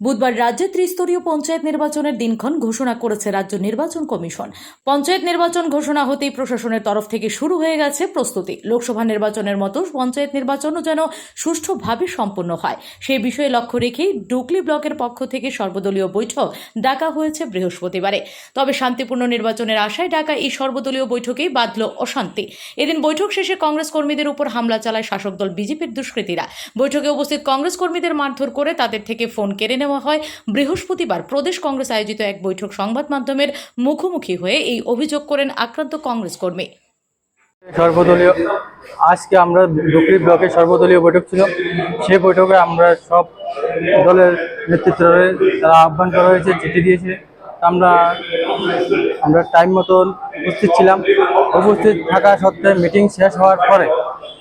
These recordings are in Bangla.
বুধবার রাজ্যে ত্রিস্তরীয় পঞ্চায়েত নির্বাচনের দিনক্ষণ ঘোষণা করেছে রাজ্য নির্বাচন কমিশন। পঞ্চায়েত নির্বাচন ঘোষণা হতেই প্রশাসনের তরফ থেকে শুরু হয়ে গেছে প্রস্তুতি। লোকসভা নির্বাচনের মতো পঞ্চায়েত নির্বাচনও যেন সুষ্ঠুভাবে সম্পন্ন হয়। সেই বিষয়ে লক্ষ্য রেখেই ডুকলি ব্লকের পক্ষ থেকে সর্বদলীয় বৈঠক ডাকা হয়েছে বৃহস্পতিবারে। তবে শান্তিপূর্ণ নির্বাচনের আশায় ডাকা এই সর্বদলীয় বৈঠকেই বাঁধল অশান্তি। এদিন বৈঠক শেষে কংগ্রেস কর্মীদের উপর হামলা চালায় শাসক দল বিজেপির দুষ্কৃতীরা। বৈঠকে উপস্থিত কংগ্রেস কর্মীদের মারধর করে তাদের থেকে ফোন কেড়ে হয়। বৃহস্পতিবার প্রদেশ কংগ্রেস আয়োজিত এক বৈঠক সংবাদ মাধ্যমের মুখোমুখি হয়ে এই অভিযোগ করেন আক্রান্ত কংগ্রেস কর্মী। সর্বদলীয় আজকে আমরা ডুকরি ব্লকে সর্বদলীয় বৈঠক ছিল। সেই বৈঠকে আমরা সব দলের নেতৃত্ব তারা আহ্বান করা হয়েছে চিঠি দিয়েছে আমরা আমরা টাইম মতন উপস্থিত ছিলাম। উপস্থিত থাকা সত্ত্বে মিটিং শেষ হওয়ার পরে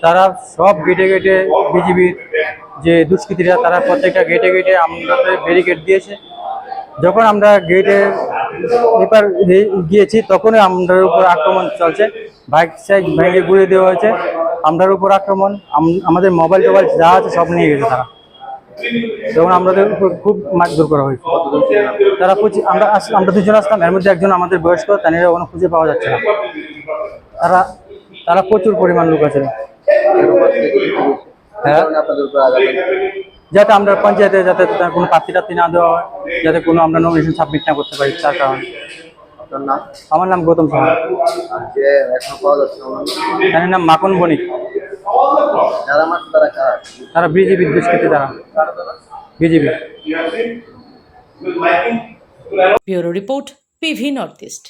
তারা সব গেটে গেটে বিজিবির যে দুষ্কৃতীরা তারা প্রত্যেকটা গেটে গেটে আমাদের ব্যারিকেড দিয়েছে। যখন আমরা গেটে এবার গিয়েছি, তখনই আমাদের উপর আক্রমণ চলছে। বাইক সাইড ভেঙে ঘুরে দেওয়া হয়েছে। আমরার উপর আক্রমণ, আম- আমাদের মোবাইল টোবাইল যা আছে সব নিয়ে গেছে তারা। তখন আমাদের উপর খুব মারধর করা হয়েছে। তারা খুঁজে, আমরা আমরা দুজন আসলাম এর মধ্যে একজন আমাদের বয়স্ক তাদের কোনো খুঁজে পাওয়া যাচ্ছে না। তারা তারা প্রচুর পরিমাণ লোক আছে। যাতে আমরা পঞ্চায়েতে যাতে কোনো প্রার্থী টার্থী না দেওয়া হয় যাতে কোনো আমরা নমিনেশন সাবমিট না করতে পারি তার কারণে। আমার নাম গৌতম সাহা। যে এখনও পাওয়া যাচ্ছে না ওনার নাম। তার নাম মাখন বণিক। তারা তারা বিজেপি দুষ্কৃতি তারা? BJP. Bureau report PV north east.